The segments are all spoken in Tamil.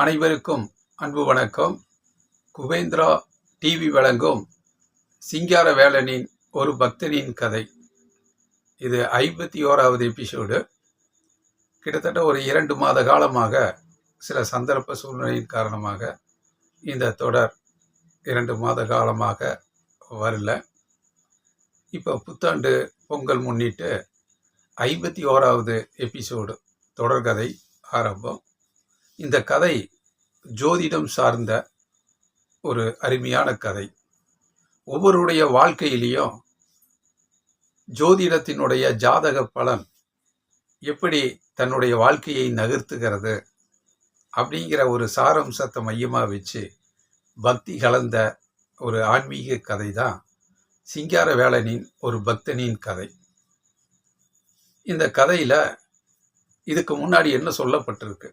அனைவருக்கும் அன்பு வணக்கம். குபேந்திரா டிவி வழங்கும் சிங்கார வேலனின் ஒரு பக்தனின் கதை. இது ஐம்பத்தி ஓராவது எபிசோடு கிட்டத்தட்ட ஒரு இரண்டு மாத காலமாக சில சந்தர்ப்ப சூழ்நிலையின் காரணமாக இந்த தொடர் இரண்டு மாத காலமாக வரல. இப்போ புத்தாண்டு பொங்கல் முன்னிட்டு ஐம்பத்தி ஓராவது எபிசோடு தொடர்கதை ஆரம்பம். இந்த கதை ஜோதிடம் சார்ந்த ஒரு அருமையான கதை. ஒவ்வொருடைய வாழ்க்கையிலையும் ஜோதிடத்தினுடைய ஜாதக பலன் எப்படி தன்னுடைய வாழ்க்கையை நகர்த்துகிறது அப்படிங்கிற ஒரு சாரம்சத்தை மையமாக வச்சு பக்தி கலந்த ஒரு ஆன்மீக கதை தான் சிங்கார வேளனின் ஒரு பக்தனின் கதை. இந்த கதையில் இதுக்கு முன்னாடி என்ன சொல்லப்பட்டிருக்கு?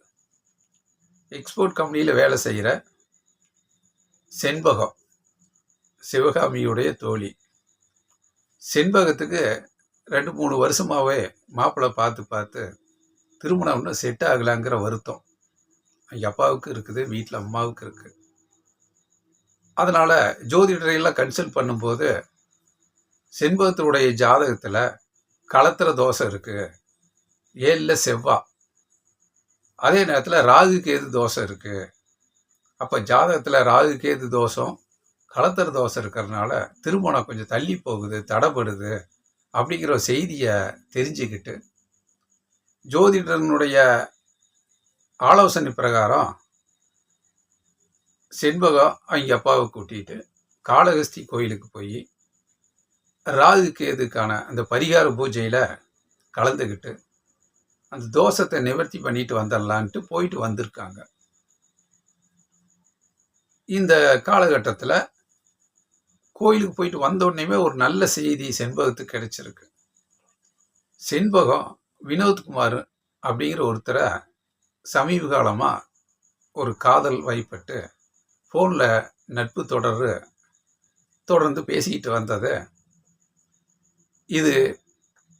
எக்ஸ்போர்ட் கம்பெனியில் வேலை செய்கிற செண்பகம் சிவகாமியுடைய தோழி. செண்பகத்துக்கு ரெண்டு மூணு வருஷமாகவே மாப்பிள்ளை பார்த்து பார்த்து திருமணம் இன்னும் செட் ஆகலாங்கிற வருத்தம். எங்கள் அப்பாவுக்கு இருக்குது வீட்டில் அம்மாவுக்கு இருக்குது அதனால் ஜோதிடரையெல்லாம் கன்சல்ட் பண்ணும்போது செண்பகத்தினுடைய ஜாதகத்தில் களத்திர தோசை இருக்குது ஏழில் செவ்வா. அதே நேரத்தில் ராகு கேது தோசை இருக்குது அப்போ ஜாதகத்தில் ராகு கேது தோஷம் களத்திர தோசை இருக்கிறதுனால திருமணம் கொஞ்சம் தள்ளி போகுது தடைப்படுது அப்படிங்கிற ஒரு செய்தியை தெரிஞ்சுக்கிட்டு ஜோதிடனுடைய ஆலோசனை பிரகாரம் செண்பகம் அவங்க அப்பாவை கூட்டிகிட்டு காளகஸ்தி கோயிலுக்கு போய் ராகு கேதுக்கான அந்த பரிகார பூஜையில் கலந்துக்கிட்டு அந்த தோஷத்தை நிவர்த்தி பண்ணிட்டு வந்துடலான்ட்டு போயிட்டு வந்திருக்காங்க. இந்த காலகட்டத்தில் கோயிலுக்கு போயிட்டு வந்த உடனேமே ஒரு நல்ல செய்தி செண்பகத்துக்கு கிடைச்சிருக்கு. செண்பகம் வினோத்குமார் அப்படிங்கிற ஒருத்தரை சமீப காலமாக ஒரு காதல் வைப்பட்டு ஃபோனில் நட்பு தொடர் தொடர்ந்து பேசிக்கிட்டு வந்தது. இது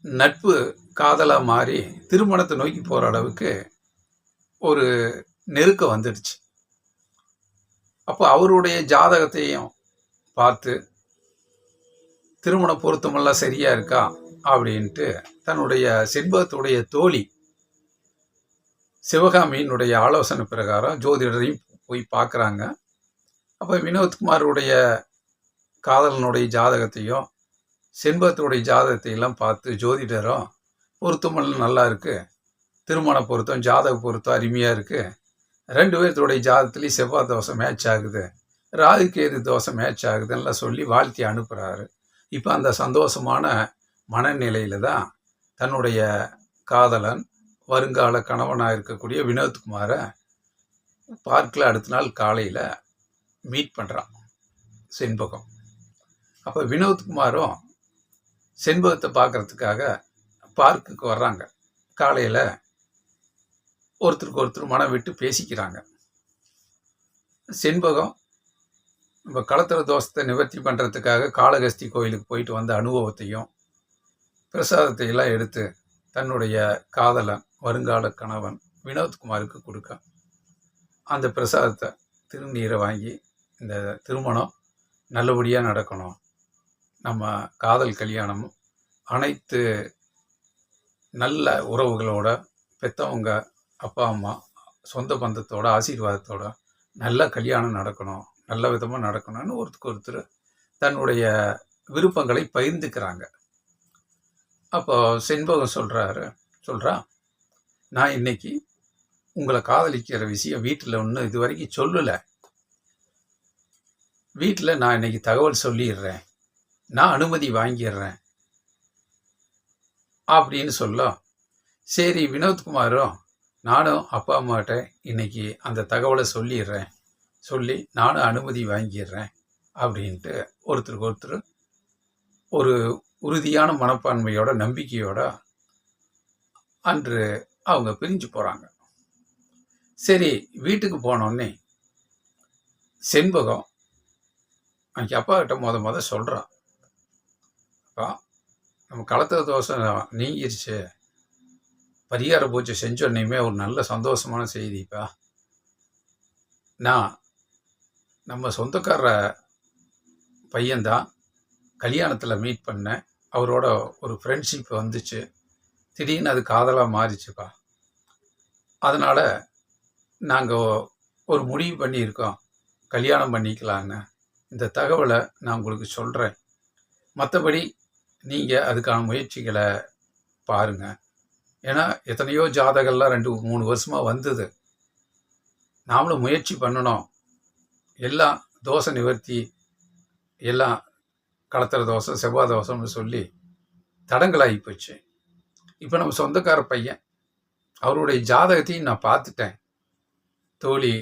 நட்பு காதலாக மாறி திருமணத்தை நோக்கி போகிற அளவுக்கு ஒரு நெருக்கம் வந்துடுச்சு. அப்போ அவருடைய ஜாதகத்தையும் பார்த்து திருமண பொருத்தமெல்லாம் சரியா இருக்கா? அப்படின்ட்டு தன்னுடைய செண்பகத்துடைய தோழி சிவகாமியினுடைய ஆலோசனை பிரகாரம் ஜோதிடரையும் போய் பார்க்குறாங்க. அப்போ வினோத்குமாருடைய காதலனுடைய ஜாதகத்தையும் செண்பகத்துடைய ஜாதகத்தையெல்லாம் பார்த்து ஜோதிடரும் பொருத்தமெல்லாம் நல்லா இருக்குது திருமண பொருத்தம் ஜாதக பொருத்தம் அருமையாக இருக்குது ரெண்டு பேர்த்தோடைய ஜாதகத்துலேயும் செவ்வாய் தோசை மேட்ச் ஆகுது. ராகுகேது தோசை மேட்ச் ஆகுதுன்னெலாம் சொல்லி வாழ்த்தி அனுப்புகிறாரு இப்போ அந்த சந்தோஷமான மனநிலையில் தான் தன்னுடைய காதலன் வருங்கால கணவனாக இருக்கக்கூடிய வினோத்குமாரை பார்க்கில் அடுத்த நாள் காலையில் மீட் பண்ணுறான் செண்பகம். அப்போ வினோத்குமாரும் செண்பகத்தை பார்க்கறதுக்காக பார்க்குக்கு வர்றாங்க. காலையில் ஒருத்தருக்கு ஒருத்தர் மனம் விட்டு பேசிக்கிறாங்க. செண்பகம் நம்ம களத்திர தோஷத்தை நிவர்த்தி பண்ணுறதுக்காக காளகஸ்தி கோயிலுக்கு போயிட்டு வந்த அனுபவத்தையும் பிரசாதத்தை எல்லாம் எடுத்து தன்னுடைய காதலன் வருங்கால கணவன் வினோத்குமாருக்கு கொடுக்க அந்த பிரசாதத்தை திருநீரை வாங்கி இந்த திருமணம் நல்லபடியாக நடக்கணும். நம்ம காதல் கல்யாணமும் அனைத்து நல்ல உறவுகளோட பெற்றவங்க அப்பா அம்மா சொந்த பந்தத்தோட ஆசீர்வாதத்தோட நல்ல கல்யாணம் நடக்கணும் நல்ல விதமாக நடக்கணும்னு ஒருத்தருக்கு ஒருத்தர் தன்னுடைய விருப்பங்களை பகிர்ந்துக்கிறாங்க. அப்போ செண்பகம் சொல்கிறாரு சொல்கிறா நான் இன்னைக்கு உங்களை காதலிக்கிற விஷயம் வீட்டில் ஒன்றும் இது வரைக்கும் சொல்லலை. வீட்டில் நான் இன்னைக்கு தகவல் சொல்லிடுறேன். நான் அனுமதி வாங்கிடுறேன். அப்படின்னு சொல்ல சரி வினோத்குமாரும் நானும் அப்பா அம்மாட்ட இன்னைக்கு அந்த தகவலை சொல்லிடுறேன். சொல்லி நானும் அனுமதி வாங்கிடுறேன் அப்படின்ட்டு ஒருத்தருக்கு ஒருத்தர் ஒரு உறுதியான மனப்பான்மையோட நம்பிக்கையோட அன்று அவங்க பிரிஞ்சு போகிறாங்க சரி வீட்டுக்கு போனோடனே செண்பகம் அன்னைக்கு அப்பா கிட்ட முத முத சொல்கிறான் அப்பா நம்ம களத்திர தோசை நீங்கிருச்சு. பரிகார பூஜை செஞ்சோன்னையுமே ஒரு நல்ல சந்தோஷமான செய்திப்பா. நான் நம்ம சொந்தக்கார பையன்தான் கல்யாணத்தில் மீட் பண்ணேன் அவரோட ஒரு ஃப்ரெண்ட்ஷிப் வந்துச்சு. திடீர்னு அது காதலாக மாறிச்சுப்பா. அதனால் நாங்கள் ஒரு முடிவு பண்ணியிருக்கோம். கல்யாணம் பண்ணிக்கலான்னு. இந்த தகவலை நான் உங்களுக்கு சொல்கிறேன் மற்றபடி நீங்கள் அதுக்கான முயற்சிகளை பாருங்கள் ஏன்னா எத்தனையோ ஜாதகம்லாம் ரெண்டு மூணு வருஷமாக வந்தது. நாமளும் முயற்சி பண்ணணும். எல்லாம் தோசை நிவர்த்தி எல்லாம் கலத்திர தோசை செவ்வாய் தோசைன்னு சொல்லி தடங்களாகி போச்சு. இப்போ நம்ம சொந்தக்கார பையன் அவருடைய ஜாதகத்தையும் நான் பார்த்துட்டேன். தோழி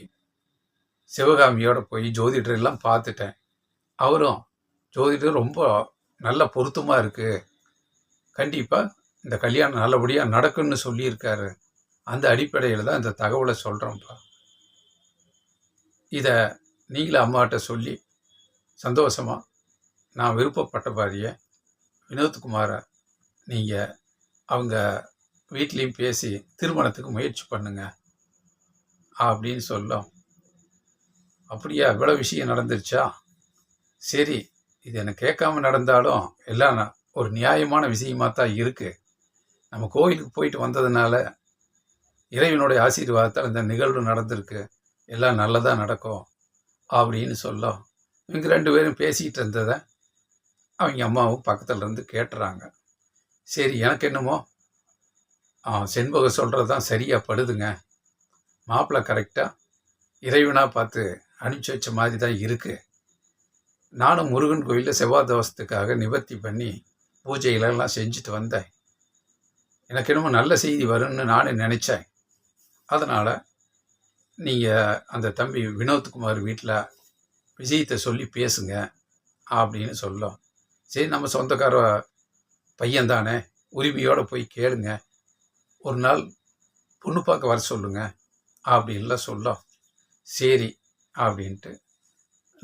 சிவகாமியோட போய் ஜோதிடர் எல்லாம் பார்த்துட்டேன். அவரும் ஜோதிடர் ரொம்ப நல்ல பொருத்தமாக இருக்குது கண்டிப்பாக இந்த கல்யாணம் நல்லபடியாக நடக்கும்னு சொல்லியிருக்காரு. அந்த அடிப்படையில் தான் இந்த தகவலை சொல்கிறோம்ப்பா இதை நீங்களும் அம்மாட்ட சொல்லி சந்தோஷமாக நான் விருப்பப்பட்ட பாரியை வினோத்குமாரை நீங்கள் அவங்க வீட்லேயும் பேசி திருமணத்துக்கு முயற்சி பண்ணுங்க அப்படின்னு சொல்லும். அப்படியா? இவ்வளோ விஷயம் நடந்துருச்சா? சரி இது எனக்கு கேட்காம நடந்தாலும் எல்லாம் ந- ஒரு நியாயமான விஷயமா தான் இருக்குது நம்ம கோயிலுக்கு போயிட்டு வந்ததுனால இறைவனுடைய ஆசீர்வாதத்தால் இந்த நிகழ்வு நடந்திருக்கு. எல்லாம் நல்லதாக நடக்கும் அப்படின்னு சொல்லும். இவங்க ரெண்டு பேரும் பேசிகிட்டு இருந்ததை அவங்க அம்மாவும் பக்கத்தில் இருந்து கேட்டுறாங்க. சரி எனக்கு என்னமோ? ஆ, செண்பக சொல்கிறது தான் சரியாக படுதுங்க மாப்பிள்ளை கரெக்டாக இறைவனாக பார்த்து அனுப்பிச்சி வச்ச மாதிரி தான் இருக்குது நானும் முருகன் கோயிலில் செவ்வாய் தோஷத்துக்காக நிவர்த்தி பண்ணி பூஜைகளெல்லாம் செஞ்சுட்டு வந்தேன். எனக்கு என்னமோ நல்ல செய்தி வரும்னு நானே நினச்சேன். அதனால் நீங்கள் அந்த தம்பி வினோத்குமார் வீட்டில் விஷயத்தை சொல்லி பேசுங்க அப்படின்னு சொல்லும். சரி நம்ம சொந்தக்கார பையன் தானே உரிமையோடு போய் கேளுங்க. ஒரு நாள் பொண்ணு பார்க்க வர சொல்லுங்க அப்படின்லாம் சொல்லும். சரி அப்படின்ட்டு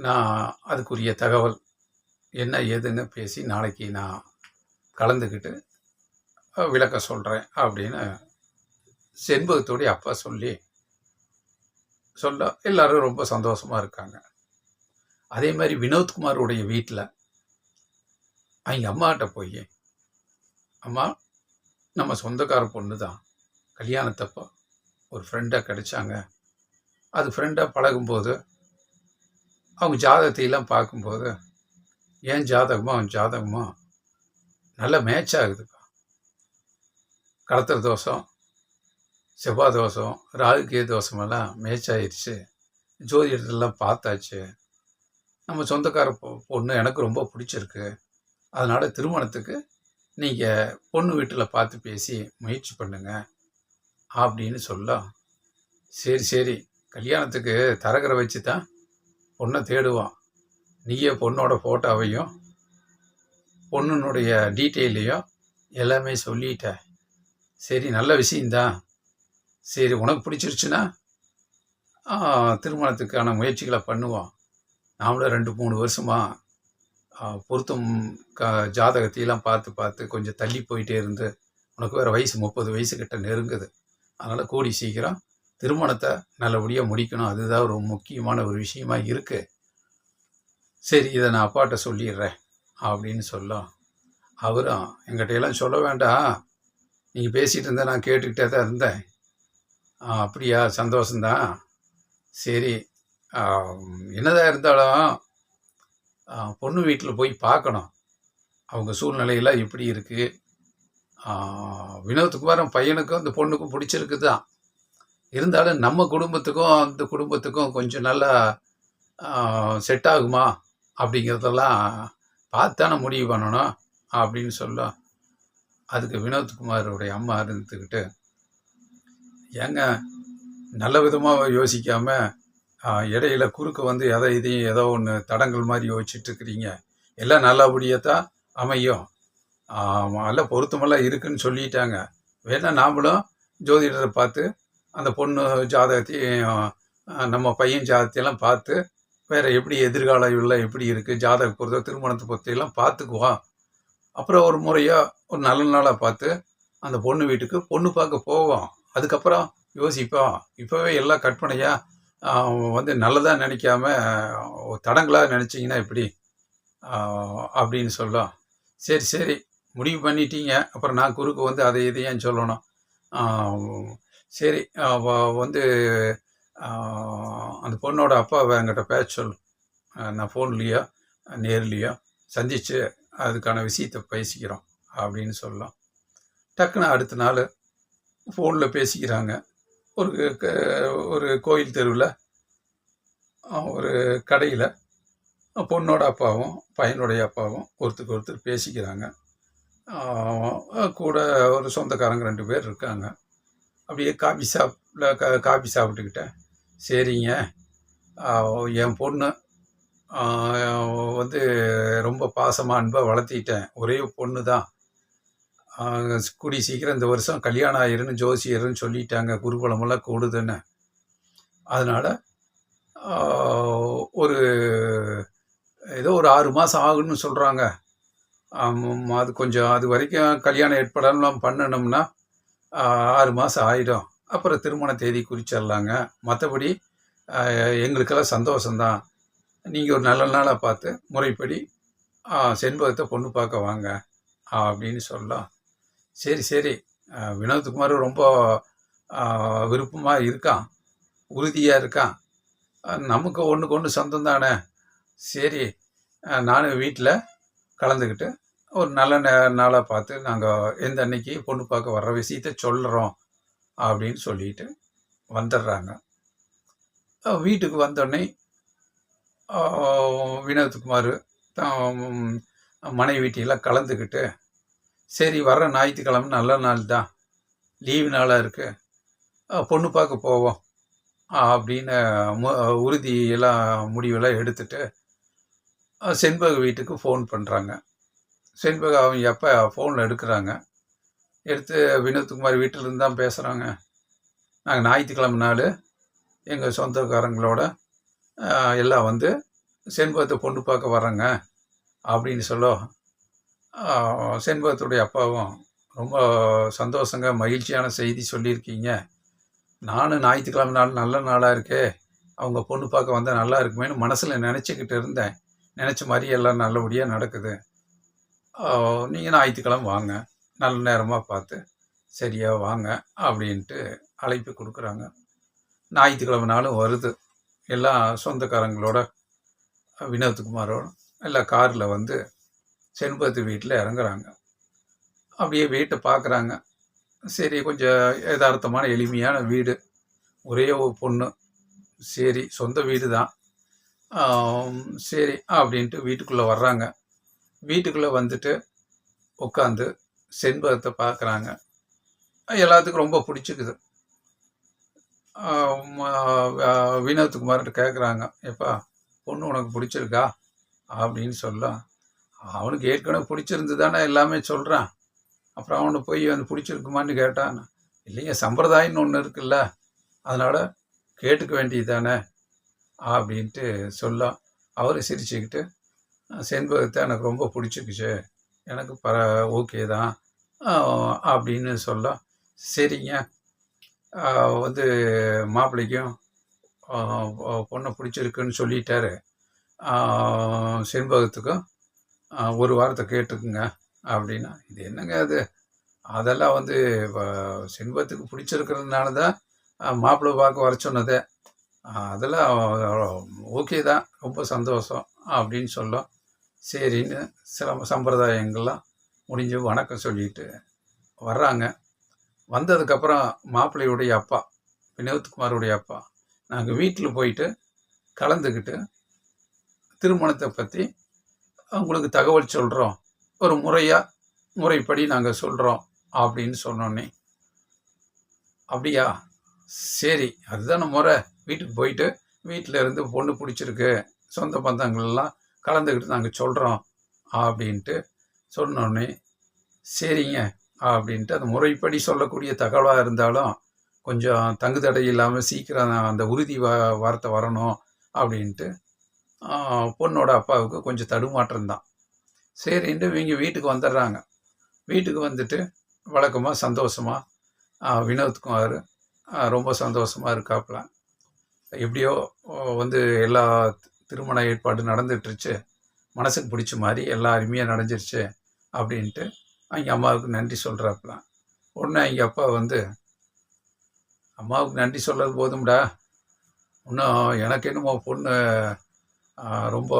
நான் அதுக்குரிய தகவல் என்ன ஏதுன்னு பேசி நாளைக்கு நான் கலந்துக்கிட்டு விளக்க சொல்கிறேன் அப்படின்னு செண்பகத்தோடைய அப்பா சொல்லி சொல்ல எல்லாரும் ரொம்ப சந்தோஷமாக இருக்காங்க. அதே மாதிரி வினோத்குமாருடைய வீட்டில் அவங்க அம்மாட்ட போய் அம்மா நம்ம சொந்தக்கார பொண்ணு தான் கல்யாணத்தப்போ ஒரு ஃப்ரெண்டாக கிடைச்சாங்க. அது ஃப்ரெண்டாக பழகும்போது அவங்க ஜாதகத்தையெல்லாம் பார்க்கும்போது ஏன் ஜாதகமோ? அவன் ஜாதகமோ? நல்ல மேட்ச் ஆகுதுப்பா. கடத்திர தோஷம் செவ்வாய் தோஷம் ராகுகே தோஷமெல்லாம் மேட்ச் ஆயிடுச்சு ஜோதிடத்தெல்லாம் பார்த்தாச்சு. நம்ம சொந்தக்கார பொண்ணு எனக்கு ரொம்ப பிடிச்சிருக்கு. அதனால் திருமணத்துக்கு நீங்கள் பொண்ணு வீட்டில் பார்த்து பேசி முயற்சி பண்ணுங்க அப்படின்னு சொல்ல சரி சரி. கல்யாணத்துக்கு தரகரை வச்சு தான் பொண்ணை தேடுவான். நீயே பொண்ணோட ஃபோட்டோவையும் பொண்ணுனுடைய டீட்டெயிலையும் எல்லாமே சொல்லிட்ட. சரி நல்ல விஷயந்தான் சரி உனக்கு பிடிச்சிருச்சுன்னா திருமணத்துக்கான முயற்சிகளை பண்ணுவோம் நாமளும் ரெண்டு மூணு வருஷமாக பொருத்தம் க ஜாதகத்தையெல்லாம் பார்த்து பார்த்து கொஞ்சம் தள்ளி போயிட்டே இருந்து உனக்கு வேறு வயசு முப்பது வயசு கிட்ட நெருங்குது. அதனால் கூடி சீக்கிரம் திருமணத்தை நல்லபடியாக முடிக்கணும். அதுதான் ஒரு முக்கியமான ஒரு விஷயமா இருக்குது சரி இதை நான் அப்பாட்ட சொல்லிடுறேன் அப்படின்னு சொல்லும். அவரும் எங்கிட்ட எல்லாம் சொல்ல வேண்டாம். நீங்கள் பேசிகிட்டு இருந்தா நான் கேட்டுக்கிட்டே தான் இருந்தேன். அப்படியா? சந்தோஷந்தான் சரி என்னதான் இருந்தாலும் பொண்ணு வீட்டில் போய் பார்க்கணும். அவங்க சூழ்நிலையெல்லாம் எப்படி இருக்குது வினோத்குமாரும் பையனுக்கும் அந்த பொண்ணுக்கும் பிடிச்சிருக்கு தான் இருந்தாலும் நம்ம குடும்பத்துக்கும் அந்த குடும்பத்துக்கும் கொஞ்சம் நல்லா செட் ஆகுமா? அப்படிங்கிறதெல்லாம் பார்த்தானே முடிவு பண்ணணும் அப்படின்னு சொல்லும். அதுக்கு வினோத்குமாரோடைய அம்மா இருந்துக்கிட்டு ஏங்க நல்ல விதமாக யோசிக்காமல் இடையில குறுக்கு வந்து எதை இதையும் ஏதோ ஒன்று தடங்கள் மாதிரி யோசிச்சுட்டு இருக்கிறீங்க. எல்லாம் நல்லபடியாக தான் அமையும் நல்ல பொருத்தமெல்லாம் இருக்குன்னு சொல்லிட்டாங்க. வேணா நாமளும் ஜோதிடரை பார்த்து அந்த பொண்ணு ஜாதகத்தையும் நம்ம பையன் ஜாதகத்தையெல்லாம் பார்த்து வேற எப்படி எதிர்கால உள்ள எப்படி இருக்குது ஜாதக பொறுத்த திருமணத்தை பற்றியெல்லாம் பார்த்துக்குவோம் அப்புறம் ஒரு முறையாக ஒரு நல்ல நாளாக பார்த்து அந்த பொண்ணு வீட்டுக்கு பொண்ணு பார்க்க போவோம். அதுக்கப்புறம் யோசிப்போம். இப்போவே எல்லாம் கற்பனையாக வந்து நல்லதாக நினைக்காம தடங்களாக நினச்சிங்கன்னா எப்படி? அப்படின்னு சொல்லும் சரி சரி முடிவு பண்ணிட்டீங்க. அப்புறம் நான் குறுக்கு வந்து அதை இதையும் சொல்லணும். சரி வந்து அந்த பொண்ணோட அப்பாவை என்கிட்ட பேச சொல்லு. நான் ஃபோன்லேயோ நேர்லேயோ சந்தித்து அதுக்கான விஷயத்தை பேசிக்கிறோம் அப்படின்னு சொல்லலாம். டக்குன்னு அடுத்த நாள் ஃபோனில் பேசிக்கிறாங்க. ஒரு க- ஒரு கோயில் தெருவில் ஒரு கடையில் பொண்ணோட அப்பாவும் பையனுடைய அப்பாவும் ஒருத்தருக்கு ஒருத்தர் பேசிக்கிறாங்க. கூட ஒரு சொந்தக்காரங்க ரெண்டு பேர் இருக்காங்க. அப்படியே காஃபி ஷாப்பில் க காஃபி சாப்பிட்டுக்கிட்டேன். சரிங்க. என் பொண்ணு வந்து ரொம்ப பாசமாக அன்பாக வளர்த்திட்டேன். ஒரே பொண்ணு தான். கூடி சீக்கிரம் இந்த வருஷம் கல்யாணம் ஆயிருன்னு ஜோசியர்னு சொல்லிட்டாங்க. குருகுலமெல்லாம் கூடுதுன்னு. அதனால் ஒரு ஏதோ ஒரு ஆறு மாதம் ஆகுன்னு சொல்கிறாங்க அது கொஞ்சம் அது வரைக்கும் கல்யாணம் ஏற்பாடெல்லாம் பண்ணணும்னா ஆறு மாதம் ஆயிடும். அப்புறம் திருமண தேதி குறிச்சிடலாங்க. மற்றபடி எங்களுக்கெல்லாம் சந்தோஷம்தான். நீங்கள் ஒரு நல்ல நாளாக பார்த்து முறைப்படி செண்பகத்தை பொண்ணு பார்க்க வாங்க அப்படின்னு சொல்லலாம். சரி சரி. வினோத்குமார் ரொம்ப விருப்பமாக இருக்கான். உறுதியாக இருக்கான். நமக்கு ஒன்றுக்கு ஒன்று சொந்தம் தானே சரி நானும் வீட்டில் கலந்துக்கிட்டு ஒரு நல்ல நே நாளாக பார்த்து நாங்கள் எந்த அன்னைக்கு பொண்ணு பார்க்க வர்ற விஷயத்த சொல்கிறோம் அப்படின்னு சொல்லிட்டு வந்துடுறாங்க. வீட்டுக்கு வந்தோடனே வினோத்குமார் தான் மனைவி வீட்டிலாம் கலந்துக்கிட்டு சரி வர்ற ஞாயிற்றுக்கிழமை நல்ல நாள் தான். லீவு நாளாக இருக்குது பொண்ணு பார்க்க போவோம் அப்படின்னு மு- உறுதியெல்லாம் முடிவெல்லாம் எடுத்துட்டு செண்பக வீட்டுக்கு ஃபோன் பண்ணுறாங்க செண்பக அவங்க எப்போ ஃபோனில் எடுக்கிறாங்க. எடுத்து வினோத்குமார் வீட்டிலேருந்து தான் பேசுகிறாங்க நாங்கள் ஞாயிற்றுக்கிழமை நாள் எங்கள் சொந்தக்காரங்களோட எல்லாம் வந்து செண்பகத்தை பொண்ணு பார்க்க வர்றோங்க அப்படின்னு சொல்ல செண்பகத்துடைய அப்பாவும் ரொம்ப சந்தோஷங்க மகிழ்ச்சியான செய்தி சொல்லியிருக்கீங்க. நானும் ஞாயிற்றுக்கிழமை நாள் நல்ல நாளாக இருக்கே. அவங்க பொண்ணு பார்க்க வந்தால் நல்லா இருக்குமேன்னு மனசில் நினச்சிக்கிட்டு இருந்தேன். நினச்ச மாதிரி எல்லாம் நல்லபடியாக நடக்குது. நீங்கள் ஞாயிற்றுக்கிழமை வாங்க. நல்ல நேரமாக பார்த்து சரியாக வாங்க அப்படின்ட்டு அழைப்பு கொடுக்குறாங்க. ஞாயிற்றுக்கிழமை நாளும் வருது. எல்லாம் சொந்தக்காரங்களோட வினோத்குமாரோட எல்லாம் காரில் வந்து செண்பகத்து வீட்டில் இறங்குறாங்க. அப்படியே வீட்டை பார்க்குறாங்க. சரி கொஞ்சம் யதார்த்தமான எளிமையான வீடு. ஒரே ஒரு பொண்ணு. சரி சொந்த வீடு தான் சரி அப்படின்ட்டு வீட்டுக்குள்ளே வர்றாங்க. வீட்டுக்குள்ளே வந்துட்டு உட்காந்து செண்பகத்தை பார்க்குறாங்க எல்லாத்துக்கும் ரொம்ப பிடிச்சிக்குது. வினோத்குமார்கிட்ட கேட்குறாங்க எப்பா பொண்ணு உனக்கு பிடிச்சிருக்கா? அப்படின்னு சொல்ல அவனுக்கு ஏற்கனவே பிடிச்சிருந்து தானே எல்லாமே சொல்கிறான் அப்புறம் அவனை போய் வந்து பிடிச்சிருக்குமான்னு கேட்டான். இல்லைங்க சம்பிரதாயம்னு ஒன்று இருக்குல்ல. அதனால் கேட்டுக்க வேண்டியது தானே அப்படின்ட்டு சொல்ல அவர் சிரிச்சுக்கிட்டு செண்பகத்தை எனக்கு ரொம்ப பிடிச்சிருக்குச்சு. எனக்கு பர ஓகே தான். அப்படின்னு சொல்ல சரிங்க. வந்து மாப்பிள்ளைக்கும் பொண்ணை பிடிச்சிருக்குன்னு சொல்லிட்டாரு. செண்பகத்துக்கும் ஒரு வாரத்தை கேட்டுக்குங்க அப்படின்னா இது என்னங்க அது? அதெல்லாம் வந்து செண்பகத்துக்கு பிடிச்சிருக்கிறதுனால தான் மாப்பிள்ளை பார்க்க வர சொன்னதே. அதெல்லாம் ஓகே தான். ரொம்ப சந்தோஷம் அப்படின்னு சொல்லும். சரின்னு சில சம்பிரதாயங்கள்லாம் முடிஞ்சு வணக்கம் சொல்லிட்டு வர்றாங்க. வந்ததுக்கப்புறம் மாப்பிள்ளையுடைய அப்பா வினோத்குமாருடைய அப்பா நாங்கள் வீட்டில் போயிட்டு கலந்துக்கிட்டு திருமணத்தை பற்றி உங்களுக்கு தகவல் சொல்கிறோம் ஒரு முறையாக முறைப்படி நாங்கள் சொல்கிறோம் அப்படின்னு சொன்னோன்னே அப்படியா? சரி அதுதானே முறை. வீட்டுக்கு போயிட்டு வீட்டில் இருந்து பொண்ணு பிடிச்சிருக்கு. சொந்த பந்தங்கள்லாம் கலந்துக்கிட்டு நாங்கள் சொல்கிறோம் அப்படின்ட்டு சொன்னோன்னே சரிங்க அப்படின்ட்டு அந்த முறைப்படி சொல்லக்கூடிய தகவலாக இருந்தாலும் கொஞ்சம் தங்குதடை இல்லாமல் சீக்கிரம் அந்த உறுதி வா வார்த்தை வரணும் அப்படின்ட்டு பொண்ணோட அப்பாவுக்கு கொஞ்சம் தடுமாற்றம் தான். சரின்ட்டு இவங்க வீட்டுக்கு வந்துடுறாங்க. வீட்டுக்கு வந்துட்டு வழக்கமாக சந்தோஷமாக வினோத்குமார் ரொம்ப சந்தோஷமாக இருக்காப்புல. எப்படியோ வந்து எல்லா திருமண ஏற்பாடு நடந்துட்டுருச்சு. மனசுக்கு பிடிச்ச மாதிரி எல்லாம் அருமையாக நடந்துருச்சு அப்படின்ட்டு அவங்க அம்மாவுக்கு நன்றி சொல்கிறாப்புலாம் உடனே அவங்க அப்பா வந்து அம்மாவுக்கு நன்றி சொல்கிறது போதும்டா. இன்னும் எனக்கு என்னமோ பொண்ணு ரொம்ப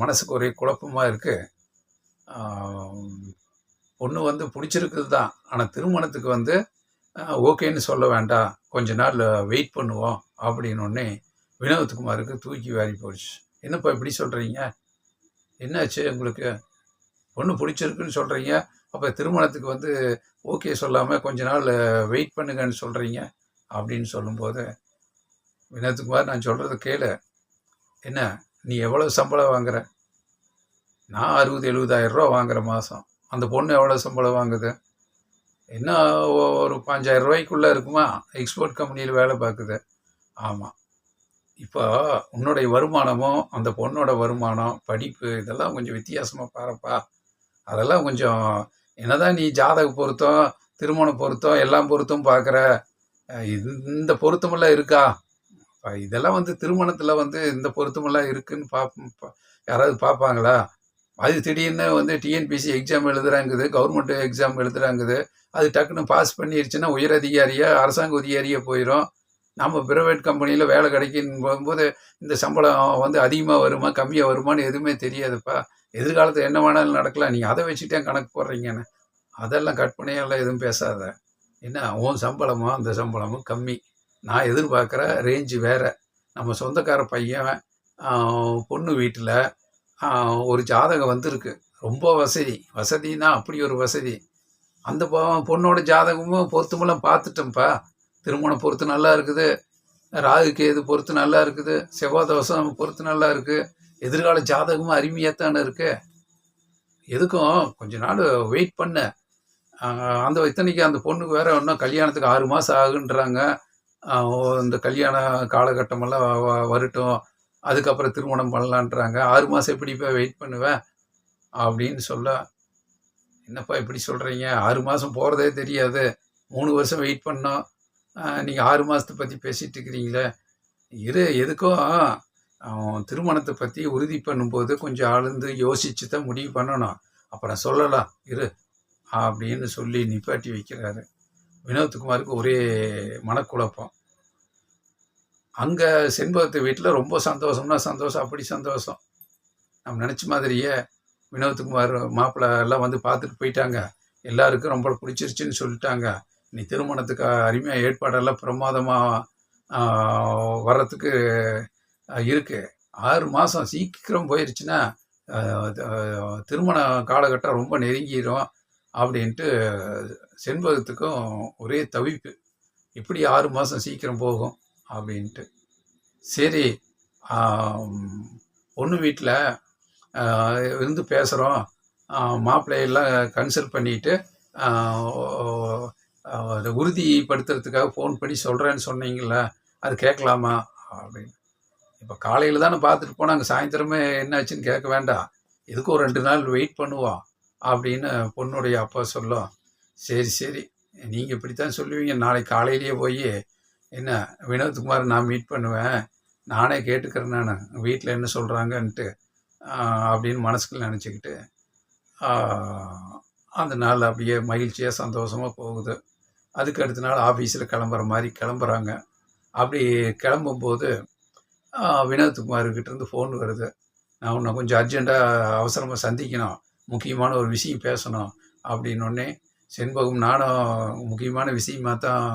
மனசுக்கு ஒரே குழப்பமாக இருக்குது பொண்ணு வந்து பிடிச்சிருக்குது தான். ஆனால் திருமணத்துக்கு வந்து ஓகேன்னு சொல்ல வேண்டாம். கொஞ்ச நாள் வெயிட் பண்ணுவோம். அப்படின்னு உடனே வினோத்குமாருக்கு தூக்கி வாரி போச்சு என்னப்பா இப்படி சொல்கிறீங்க என்னாச்சு உங்களுக்கு? பொண்ணு பிடிச்சிருக்குன்னு சொல்கிறீங்க அப்போ திருமணத்துக்கு வந்து ஓகே சொல்லாமல் கொஞ்ச நாள் வெயிட் பண்ணுங்கன்னு சொல்கிறீங்க அப்படின்னு சொல்லும்போது வினோத்குமார் நான் சொல்கிறத கேளு. என்ன நீ எவ்வளோ சம்பளம் வாங்குற? நான் அறுபது எழுபதாயிரம் ரூபா வாங்குற மாதம் அந்த பொண்ணு எவ்வளோ சம்பளம் வாங்குது? என்ன ஒரு பாஞ்சாயிரம் ரூபாய்க்குள்ளே இருக்குமா? எக்ஸ்போர்ட் கம்பெனியில் வேலை பார்க்குது. ஆமாம் இப்போ உன்னுடைய வருமானமும் அந்த பொண்ணோட வருமானம் படிப்பு இதெல்லாம் கொஞ்சம் வித்தியாசமாக பாருப்பா. அதெல்லாம் கொஞ்சம் என்னதான் நீ ஜாதக பொருத்தம் திருமண பொருத்தம் எல்லாம் பொருத்தம் பார்க்குற இந்த பொருத்தமெல்லாம் இருக்கா? இதெல்லாம் வந்து திருமணத்தில் வந்து இந்த பொருத்தமெல்லாம் இருக்குன்னு பார்ப்ப யாராவது பார்ப்பாங்களா அது திடீர்னு வந்து டிஎன்பிசி எக்ஸாம் எழுதுறாங்குது கவர்மெண்ட் எக்ஸாம் எழுதுறாங்குது. அது டக்குன்னு பாஸ் பண்ணிருச்சுன்னா உயர் அதிகாரியா அரசாங்க அதிகாரியாக போயிடும் நம்ம பிரைவேட் கம்பெனியில் வேலை கிடைக்குன்னு போகும்போது இந்த சம்பளம் வந்து அதிகமாக வருமா கம்மியாக வருமான்னு எதுவுமே தெரியாதுப்பா. எதிர்காலத்தில் என்ன வேணாலும் நடக்கலாம். நீங்கள் அதை வச்சுட்டே கணக்கு போடுறீங்கன்னு? அதெல்லாம் கட் பண்ணியெல்லாம் எதுவும் பேசாத. என்ன? உன் சம்பளமும் அந்த சம்பளமும் கம்மி. நான் எதிர்பார்க்குற ரேஞ்சு வேறு. நம்ம சொந்தக்கார பையன் பொண்ணு வீட்டில் ஒரு ஜாதகம் வந்திருக்கு. ரொம்ப வசதி. வசதினா அப்படி ஒரு வசதி. அந்த பொண்ணோட ஜாதகமும் பொருத்தமெல்லாம் பார்த்துட்டோம்ப்பா திருமண பொறுத்து நல்லா இருக்குது. ராகு கேது பொறுத்து நல்லா இருக்குது. செவ்வாய் தோசம் பொறுத்து நல்லா இருக்கு. எதிர்கால ஜாதகமும் அருமையாக தானே இருக்கு. எதுக்கும் கொஞ்ச நாள் வெயிட் பண்ண. அந்த இத்தனைக்கு அந்த பொண்ணுக்கு வேற இன்னும் கல்யாணத்துக்கு ஆறு மாதம் ஆகுன்றாங்க. இந்த கல்யாண காலகட்டமெல்லாம் வ- வரட்டும். அதுக்கப்புறம் திருமணம் பண்ணலான்றாங்க. ஆறு மாதம் எப்படி இப்போ வெயிட் பண்ணுவேன் அப்படின்னு சொல்ல என்னப்பா இப்படி சொல்கிறீங்க ஆறு மாதம் போகிறதே தெரியாது. மூணு வருஷம் வெயிட் பண்ணோம். நீங்கள் ஆறு மாதத்தை பற்றி பேசிகிட்டு இருக்கிறீங்களே. இரு எதுக்கும் அவன் திருமணத்தை பற்றி உறுதி பண்ணும்போது கொஞ்சம் ஆழ்ந்து யோசிச்சு தான் முடிவு பண்ணணும். அப்புறம் சொல்லலாம். இரு அப்படின்னு சொல்லி நிப்பாட்டி வைக்கிறாரு. வினோத்குமாருக்கு ஒரே மனக்குழப்பம். அங்கே செண்பகத்து வீட்டில் ரொம்ப சந்தோஷம்னா சந்தோஷம் அப்படி சந்தோஷம். நம்ம நினச்ச மாதிரியே வினோத்குமார் மாப்பிள்ளை எல்லாம் வந்து பார்த்துட்டு போயிட்டாங்க. எல்லாருக்கும் ரொம்ப பிடிச்சிருச்சுன்னு சொல்லிட்டாங்க. நீ திருமணத்துக்கு அருமையாக ஏற்பாடெல்லாம் பிரமாதமாக வர்றதுக்கு இருக்கு. ஆறு மாதம் சீக்கிரம் போயிருச்சுன்னா திருமண காலகட்டம் ரொம்ப நெருங்கிடும் அப்படின்ட்டு செண்பகத்துக்கும் ஒரே தவிப்பு. இப்படி ஆறு மாதம் சீக்கிரம் போகும் அப்படின்ட்டு. சரி பொண்ணு வீட்டில் இருந்து பேசுகிறோம் மாப்பிள்ளையெல்லாம் கன்சல்ட் பண்ணிட்டு அதை உறுதிப்படுத்துறதுக்காக ஃபோன் பண்ணி சொல்கிறேன்னு சொன்னீங்களா அது கேட்கலாமா? அப்படின்னு. இப்போ காலையில் தானே பார்த்துட்டு போனாங்க சாயந்தரமே என்னாச்சுன்னு கேட்க வேண்டாம். இதுக்கு ஒரு ரெண்டு நாள் வெயிட் பண்ணுவோம்? அப்படின்னு பொண்ணுடைய அப்பா சொல்லும். சரி சரி. நீங்கள் இப்படித்தான் சொல்லுவீங்க. நாளைக்கு காலையிலேயே போய் என்ன வினோத்குமார் நான் மீட் பண்ணுவேன். நானே கேட்டுக்கிறேன் நான். வீட்டில் என்ன சொல்கிறாங்கன்ட்டு அப்படின்னு மனசுக்குள்ள நினச்சிக்கிட்டு அந்த நாள் அப்படியே மகிழ்ச்சியாக சந்தோஷமாக போகுது. அதுக்கு அடுத்த நாள் ஆஃபீஸில் கிளம்புற மாதிரி கிளம்புறாங்க. அப்படி கிளம்பும்போது வினோத்குமார்கிட்டேருந்து ஃபோன் வருது. நான் உன்னை கொஞ்சம் அர்ஜெண்ட்டாக அவசரமாக சந்திக்கணும். முக்கியமான ஒரு விஷயம் பேசணும். அப்படின்னொடனே செண்பகம் நானும் முக்கியமான விஷயமாக தான்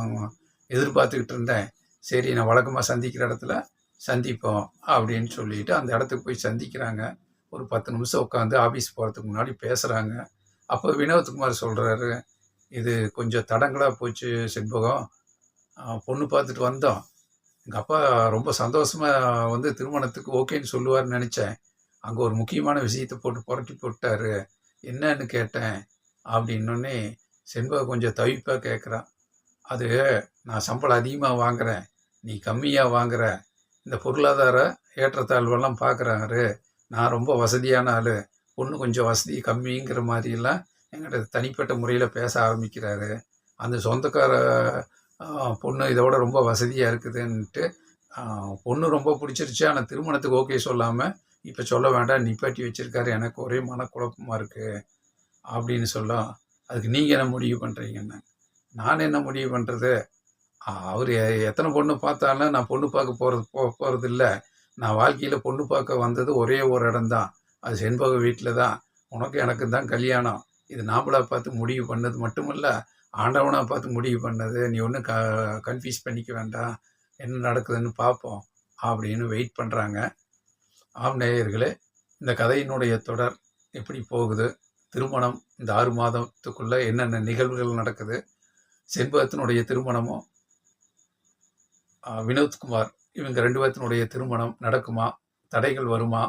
எதிர்பார்த்துக்கிட்டு இருந்தேன். சரி நான் வழக்கமாக சந்திக்கிற இடத்துல சந்திப்போம். அப்படின்னு சொல்லிட்டு அந்த இடத்துக்கு போய் சந்திக்கிறாங்க. ஒரு பத்து நிமிஷம் உட்காந்து ஆஃபீஸ் போகிறதுக்கு முன்னாடி பேசுகிறாங்க அப்போ வினோத்குமார் சொல்கிறாரு இது கொஞ்சம் தடங்களாக போச்சு செண்பகம். பொண்ணு பார்த்துட்டு வந்தோம். எங்கள் அப்பா ரொம்ப சந்தோஷமாக வந்து திருமணத்துக்கு ஓகேன்னு சொல்லுவார்னு நினச்சேன். அங்கே ஒரு முக்கியமான விஷயத்தை போட்டு புரட்டி போட்டாரு. என்னன்னு கேட்டேன். அப்படின்னோடனே செண்பகம் கொஞ்சம் தவிப்பாக கேட்குறான் அது நான் சம்பளம் அதிகமாக வாங்குறேன். நீ கம்மியாக வாங்குற. இந்த பொருளாதார ஏற்றத்தாழ்வெல்லாம் பார்க்குறாரு நான் ரொம்ப வசதியான ஆள். பொண்ணு கொஞ்சம் வசதி கம்மிங்கிற மாதிரிலாம் என்கிட்ட தனிப்பட்ட முறையில் பேச ஆரம்பிக்கிறாரு? அந்த சொந்தக்கார பொண்ணு இதோட ரொம்ப வசதியாக இருக்குதுன்ட்டு பொண்ணு ரொம்ப பிடிச்சிருச்சு. ஆனால் திருமணத்துக்கு ஓகே சொல்லாமல் இப்போ சொல்ல வேண்டாம் நிப்பாட்டி வச்சுருக்காரு. எனக்கு ஒரே மனக்குழப்பமாக இருக்குது அப்படின்னு சொல்ல அதுக்கு நீங்கள் என்ன முடிவு பண்ணுறீங்கன்னு நான் என்ன முடிவு பண்ணுறது அவர் எத்தனை பொண்ணு பார்த்தாலும் நான் பொண்ணு பார்க்க போகிறது போ போகிறது இல்லை நான் வாழ்க்கையில் பொண்ணு பார்க்க வந்தது ஒரே ஒரு இடம்தான். அது செண்பக வீட்டில் தான். உனக்கு எனக்கு தான் கல்யாணம். இது நாம்பளாக பார்த்து முடிவு பண்ணது மட்டுமல்ல ஆண்டவனாக பார்த்து முடிவு பண்ணது நீ ஒன்றும் க கன்ஃபியூஸ் பண்ணிக்க வேண்டாம் என்ன நடக்குதுன்னு பார்ப்போம் அப்படின்னு வெயிட் பண்ணுறாங்க ஆம் நேயர்களே இந்த கதையினுடைய தொடர் எப்படி போகுது? திருமணம் இந்த ஆறு மாதத்துக்குள்ளே என்னென்ன நிகழ்வுகள் நடக்குது? செண்பகத்தினுடைய திருமணமும் வினோத்குமார் இவங்க ரெண்டு பேர்த்தினுடைய திருமணம் நடக்குமா? தடைகள் வருமா?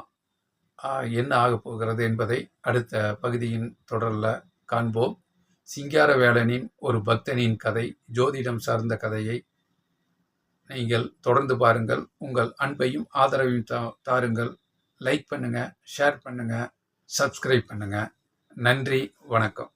என்ன ஆகப் போகிறது என்பதை அடுத்த பகுதியின் தொடரில் காண்போம். சிங்காரவேலனின் ஒரு பக்தனின் கதை ஜோதிடம் சார்ந்த கதையை நீங்கள் தொடர்ந்து பாருங்கள். உங்கள் அன்பையும் ஆதரவையும் தா தாருங்கள். லைக் பண்ணுங்கள் ஷேர் பண்ணுங்கள் சப்ஸ்கிரைப் பண்ணுங்கள் நன்றி வணக்கம்.